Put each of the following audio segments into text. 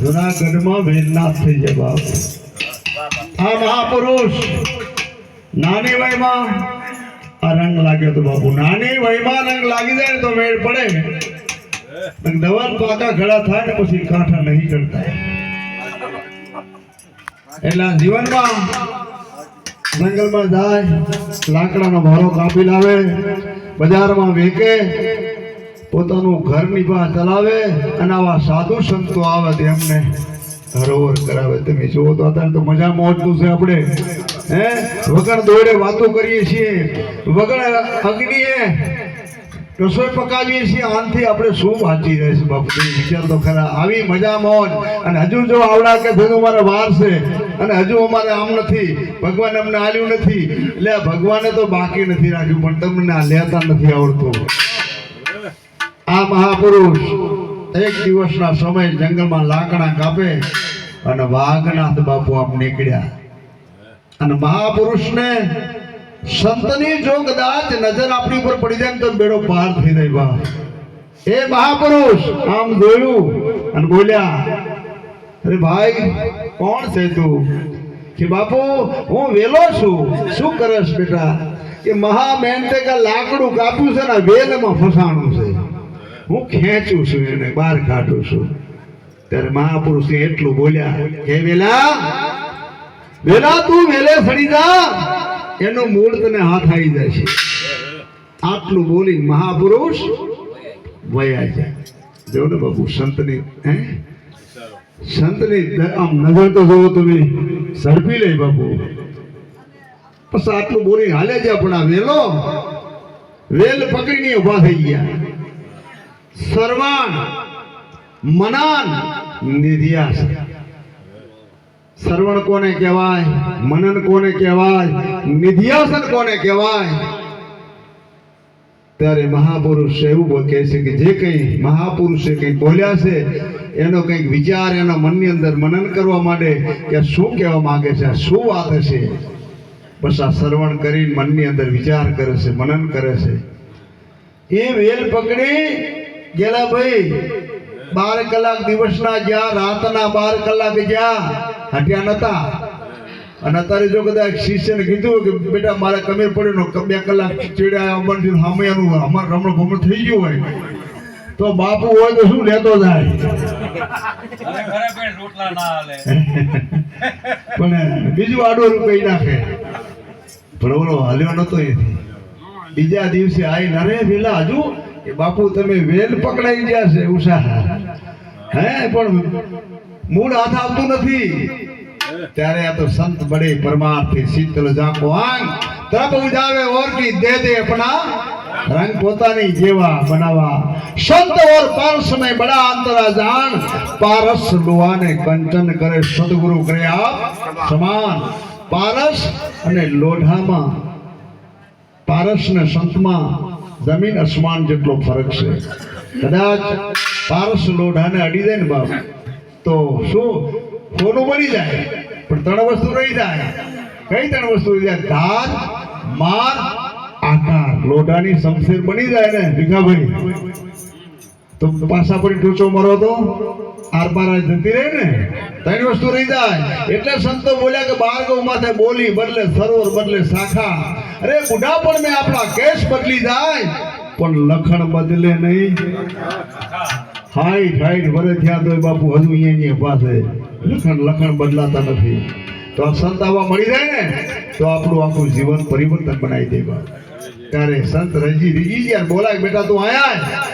જુનાગઢમાં વેદનાથ થઈ બાપ. આ મહાપુરુષ નાની વયમાં આ રંગ લાગ્યો તો બાપુ. નાની વયમાં રંગ લાગી જાય તો મેળ પડે. દવા પાકા ઘડા થાય ને પછી કાંઠા નહીં કરતા. એટલે જીવનમાં જંગલમાં જાય, લાકડાનો ભારો કાપી લાવે બજારમાં વેચે પોતાનું ઘરની બહાર ચલાવે અને આવા સાધુ સંતો આવે તે એમને ધરોવર કરાવે. તમે જુઓ તો અત્યારે તો મજા મોજનું છે આપણે. હે? વગર દોડે વાતો કરીએ છીએ. વગર અગ્નિએ રસોઈ પકાવીએ છીએ. આનથી આપણે શું વાંચી રહે છે બાપુ? વિચાર તો ખરા. આવી મજા મોજ. અને હજુ જો આવડા કે ભેગું અમારે વાર છે. અને હજુ અમારે આમ નથી. ભગવાન અમને આલ્યું નથી. એટલે ભગવાને તો બાકી નથી રાખ્યું, પણ તમને આ લેતા નથી આવડતું. આ મહાપુરુષ એક દિવસના સમય જંગલમાં લાકડા કાપે અને વાઘનાથ બાપુ આપ નીકળ્યા. અને મહાપુરુષને સંતની જો કદાચ નજર આપણી ઉપર પડી જાય તો બેડો પાર થઈ જાય બા એ મહાપુરુષ આમ જોયું અને બોલ્યા, અરે ભાઈ, કોણ છે તું? કે બાપુ, હું વેલો છું. શું કરસ બેટા? કે મહા મહેનતે લાકડું કાપ્યું છે ને વેલમાં ફસાણું હું ખેંચું છું એને, બહાર કાઢું છું. ત્યારે મહાપુરુષ એટલું બોલ્યા કે વેલા વેલા તું વેલે સડી જા. એનો મૂળ તને હાથ આવી જાય છે. આટલું બોલી મહાપુરુષ વયા જાય. જો ને બાબુ સંતની, હે? સંતની આમ નજર તો જોવો તમે, ઝડપી લે બાબુ પછી આટલું બોલી હાલે છે પણ આ વેલો, વેલ પકડીને ઊભા થઈ ગયા. સર્વાણ મનાન નિધ્યાસ શ્રવણ કોને કહેવાય? મનન કોને કહેવાય? નિધ્યાસન કોને કહેવાય? ત્યારે મહાપુરુષ એવું કહે છે કે જે કંઈ મહાપુરુષે કંઈ બોલ્યા છે, એનો કંઈક વિચાર એના મનની અંદર મનન કરવા માટે કે શું કહેવા માંગે છે શું વાત છે? બસ આ શ્રવણ કરી મનની અંદર વિચાર કરે છે, મનન કરે છે. એ વેલ પકડી ગયેલા ભાઈ બાર કલાક દિવસના જ્યાં રાતના બાર કલાક જ્યાં હટ્યા નતા. અને અત્યારે જો કદાચ શિષ્યને કીધું કે બેટા મારે કમીર પડ્યું ને બે કલાક ચીડ્યા અમરથી સામેનું અમાર રમણ ભમણ થઈ ગયું હોય. તો બાપુ હોય તો શું લેતો જાય? પણ બીજું આડો રૂપિયા નાખે. પણ ઓલો હાલ્યો નતો એથી. બીજા દિવસે આઈ નરે વેલા હજુ બાપુ, તમે વેલ પકડાઈ ગયા છે, ઉષા. હે, પણ મૂળ હાથ આવતું નથી. ત્યારે આ તો સંત બડે પરમાર્થી શીતલ જાકો આંગ, તપ ઉજાવે ઓર દે દે અપના રંગ પોતાની જેવા બનાવા સંત ઓર પારસ ને બડા અંતરા જાણ, પારસ લોહાને કંચન કરે, સદગુરુ કરે આપ સમાન. પારસ અને લોઢામાં પારસ ને સંતમાં જમીન આસમાન જેટલો ફરક છે. કદાચ પારસ લોઢાને અડી જાય ને બાપ, તો શું? સોનું બની જાય, પણ ત્રણ વસ્તુ રહી જાય. કઈ ત્રણ વસ્તુ રહી જાય? ધાર, માર, આકાર. લોઢાની શમશેર બની જાય ને, ભીખાભાઈ? તો પાછા પડી ટૂંચો મરો તો આર પાર જતી રહે ને? ત્રણ વસ્તુ રહી જાય. એટલે સંતો બોલ્યા કે બારગવ માથે બોલી બદલે સરોવર, બદલે શાખા. અરે બુઢાપણ મેં આપણા કેસ બદલી જાય, પણ લખણ બદલે નહીં. હાઈટ હાઈટ વરે થયા તો બાપુ હજુ અહીંયા પાસે લખણ લખણ બદલાતા નથી. તો આ સંત આવા મળી જાય ને, તો આપણું આખું જીવન પરિવર્તન બનાવી દે બાપ ત્યારે સંત રણજી રીજી ગયા બોલાય બેટા તું આયા.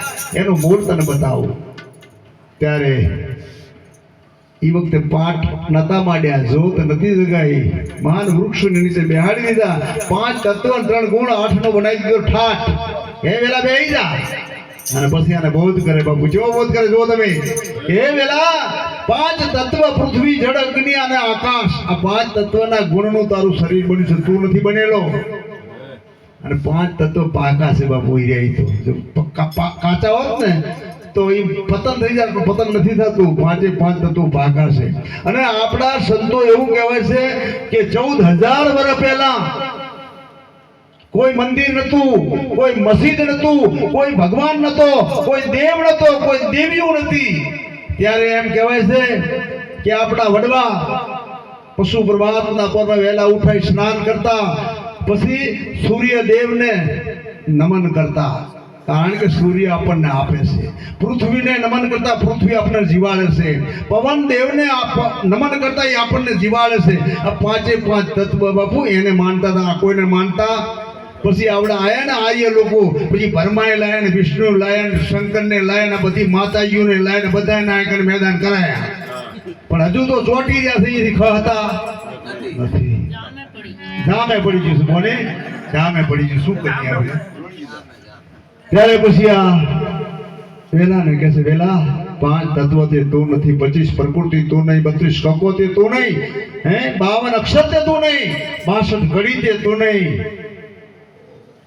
એનું મૂળ તને બતાવું. ત્યારે એ વખતે પાઠ નતા માંડ્યા જોત નથી જગાઈ. મહાન વૃક્ષની નીચે બેહાડી દીધા. પાંચ તત્વ ત્રણ ગુણ આઠ નો બનાવી દીધો ઠાઠ. હે વેલા બે જા અને પછી આને બોધ કરે, બાપુ જેવો બોધ કરે જો તમે? હે વેલા, પાંચ તત્વ પૃથ્વી જળ અગ્નિ અને આકાશ. આ પાંચ તત્વના ગુણનું તારું શરીર બન્યું છે, તું નથી બનેલો. અને પાંચ તત્વ પાકા છે બાપુ એ રહી તો. કાચા હોત ને, તો એ પતન થઈ જાય, પણ પતન નથી થતું. પાંચે પાંચ તત્વો પાકા છે. અને આપણા સંતો એવું કહેવાય છે કે ચૌદ હજાર વર્ષ પહેલા કોઈ મંદિર નતું કોઈ મસ્જિદ નતું કોઈ ભગવાન નતો કોઈ દેવ નતો કોઈ દેવીઓ નથી ત્યારે એમ કહેવાય છે કે આપણા વડવા પશુ પ્રભાતના પર્વે વહેલા ઉઠાઈ સ્નાન કરતા પછી સૂર્યદેવને નમન કરતા. કારણ કે સૂર્ય આપણને આપે છે. પૃથ્વીને નમન કરતા પૃથ્વી આપણને જીવાડે છે. પવન દેવને આપ- નમન કરતા એ આપણને જીવાડે છે. આ પાંચે પાંચ તત્વ બાપુ એને માનતા હતા. આ કોઈને માનતા? પછી આવડે આયા ને આર્ય લોકો. પછી ભરમાએ લાયા ને વિષ્ણુ લાયા ને શંકરને લાયા ને આ બધી માતાજીઓને લાયા ને બધાને નાયકને મેદાન કરાયા. પણ હજુ તો ચોટી રહ્યા છે એથી ખ હતા. નથી. જામે પડી ગયું બોલે? જામે પડી ગયું. શું કરીએ આપણે? ત્યારે પછી આ વેલા ને કહે છે વેલા પાંચ તત્વ તે તું નથી પચીસ પ્રકૃતિ તું નહીં બત્રીસ કકો તે તું નહીં હે? બાવન અક્ષર તે તું નહીં બાસઠ ઘડી તે તું નહીં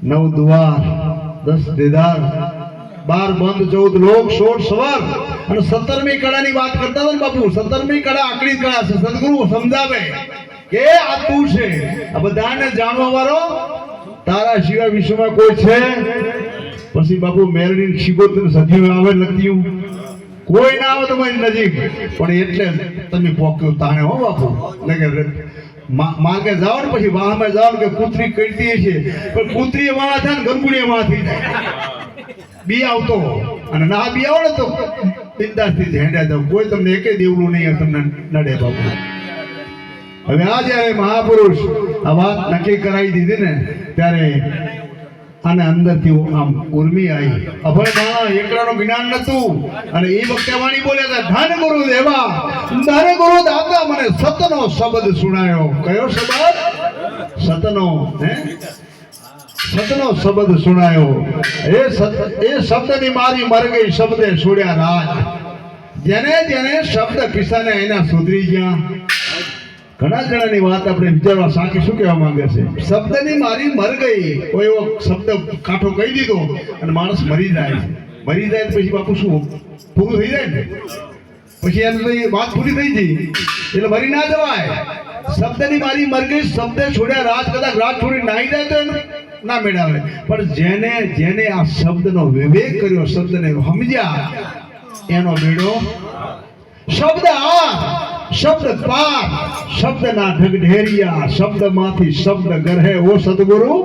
નવ દ્વાર દસ દેદાર બાર બંધ ચૌદ લોક સોળ સવાર. અને સત્તરમી કળાની વાત કરતા હતા ને બાપુ સત્તરમી કળા આકડી કળા છે. સદગુરુ સમજાવે. કે આ તું છે, આ બધાને જાણવા વાળો, તારા સિવાય વિશ્વમાં કોઈ છે? પછી બાપુ મેરડી શિગોતર સજીવ આવે લખ્યું કોઈ ના આવે તમારી નજીક. પણ એટલે તમે પોક્યો તાણે હો બાપુ. એટલે કે મા- માર્ગે જાઓ ને પછી વાહમાં જાઓ કે કૂતરી કરતી છે પણ કૂતરી વાહ થાય ને ગરબુડી વાળા થઈ જાય બી આવતો. અને ના બી આવો ને તો બિંદાસથી ઝેંડા જાવ કોઈ તમને એકે દેવડું નહીં તમને નડે બાપુ. હવે આ જ્યારે મહાપુરુષ આ વાત નક્કી કરાવી દીધી ને, ત્યારે આને અંદરથી આમ ઉર્મી આવી અભય માણા એકલાનું જ્ઞાન નતું અને એ વખતે વાણી બોલ્યા હતા, ધન ગુરુ દેવા, ધન ગુરુ દાતા, મને સતનો શબ્દ સુણાયો. કયો શબ્દ? સતનો, હે? સતનો શબ્દ સુણાયો. એ એ શબ્દની મારી મર ગઈ શબ્દે છોડ્યા રાજ. જેને જેને શબ્દ કિસાને એના સુધરી ગયા. ઘણા જણાની વાત આપણે વિચારવા સાચી શું કહેવા માંગે છે? શબ્દની મારી મર ગઈ. કોઈ એવો શબ્દ કાંઠો કહી દીધો અને માણસ મરી જાય મરી જાય તો પછી બાપુ શું? પૂરું થઈ જાય ને? પછી એમ તો વાત પૂરી થઈ ગઈ. એટલે મરી ના જવાય. શબ્દની મારી મર ગઈ શબ્દ છોડ્યા રાત કદાચ રાત છોડી નાહી જાય તો એનું ના મેળાવે. પણ જેને જેને આ શબ્દનો વિવેક કર્યો શબ્દને સમજ્યા એનો મેળો શબ્દ આ શબ્દ પાર શબ્દના ઢગઢેરિયા શબ્દમાંથી શબ્દ ગરહે. ઓ સદગુરુ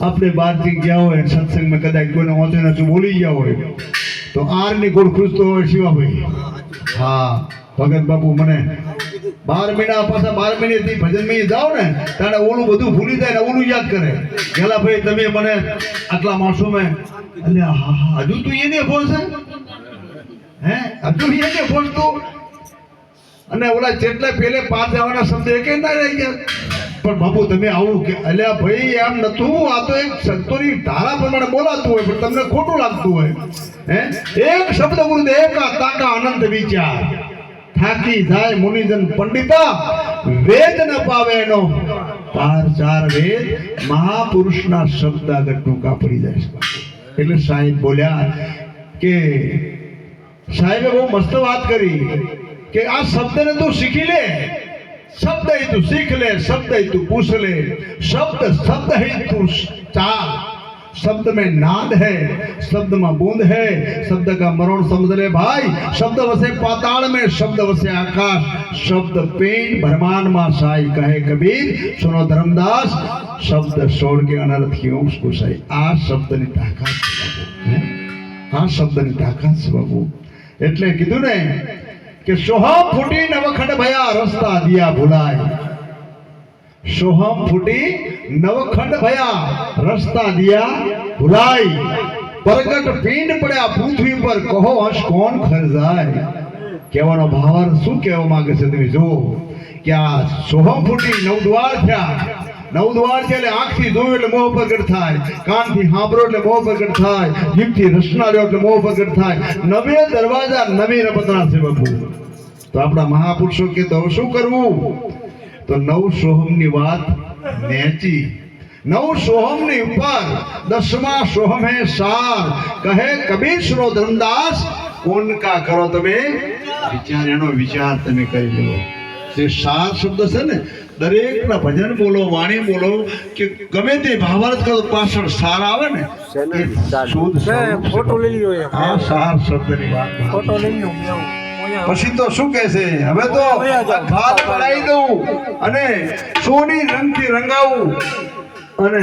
આપણે બહારથી ગયા હોય, સત્સંગમાં કદાચ કોઈને વાંચે નથી બોલી ગયા હોય, તો આરની ગોળ ખુશતો હોય શિવાભાઈ. હા, ભગત બાપુ મને, બાર મહિના પાછા બાર મહિનેથી ભજનમાં જાઓ ને ત્યારે ઓલું બધું ભૂલી જાય ને ઓલું યાદ કરે. ગેલા ભાઈ, તમે મને આટલા માણસો મેં એટલે હજુ તું એને બોલશે? હે, હજુ એને બોલતું? અને ઓલા જેટલા પેલે પાર જવાના શબ્દ એકે ના રહી ગયા. પણ બાપુ, તમે આવું કે અલ્યા ભાઈ, એમ નતું, આ તો એક સંતોની ધારા પ્રમાણે બોલાતું હોય, પણ તમને ખોટું લાગતું હોય. હે? એક શબ્દ ગુરુદેવ એકા તાકા અનંત વિચાર. થાકી જાય મુનિજન પંડિતા, વેદ ન પાવે એનો. પાર ચાર વેદ મહાપુરુષના શબ્દ આગળ ટૂંકા પડી જાય એટલે સાહેબ બોલ્યા કે સાહેબે બહુ મસ્ત વાત કરી. કે આ શબ્દને તું શીખી લે શબ્દ ही तू सीख ले शब्द ही तू पूछ ले शब्द शब्द ही तू चाल शब्द में नाद है शब्द में बूंद है शब्द का मरण समझ ले भाई शब्द वसे पाताल में शब्द वसे आकाश शब्द पेन ब्रह्मांड में साई कहे कबीर सुनो धर्मदास शब्द छोड़ के अनर्थ की ओम कुशाई आ शब्द ની તાકાત છે બાપુ હે? આ શબ્દની તાકાત છે બાબુ એટલે કીધું ને કે સોહમ ફૂટી નવખંડ ભયા રસ્તા દિયા ભૂલાય. સોહમ ફૂટી નવખંડ ભયા રસ્તા દિયા ભૂલાય. પ્રગટ પિંડ પડ્યા પૃથ્વી પર, કહો હશ કોણ ખરજાય? કહેવાનો ભાવાર્થ શું કહેવા માંગે છે તમે જો કે આ સોહમ ફૂટી નવ દ્વાર થયા. નવ દ્વાર છે એટલે આંખથી જોયું એટલે મોહ પ્રગટ થાય. કાનથી સાંભળો એટલે મોહ પ્રગટ થાય. જીભથી રસના લ્યો એટલે મોહ પ્રગટ થાય. નવે દરવાજા, નવી રમતના બાપુ તો આપણા મહાપુરુષો કે તો શું કરવું? તો નવ સોહમની વાત નેચી. નવ સોહમની ઉપર દસમા સોહમ હે સાર. કહે કબીર શ્રો ધર્મદાસ કોણ કા કરો તમે? વિચાર, એનો વિચાર તમે કરી લો જે સાર શબ્દ છે ને દરેકના ભજન બોલો વાણી બોલો કે ગમે તે ભાવાર્થ કરો પાછળ સાર આવે ને શુદ્ધ છે. ફોટો લઈ લ્યો હા સાર શબ્દની વાત ફોટો લઈ લ્યો. અહીંયા પછી તો શું કે છે? હવે તો ભાત બનાવી દઉં અને સોની રંગથી રંગાવું અને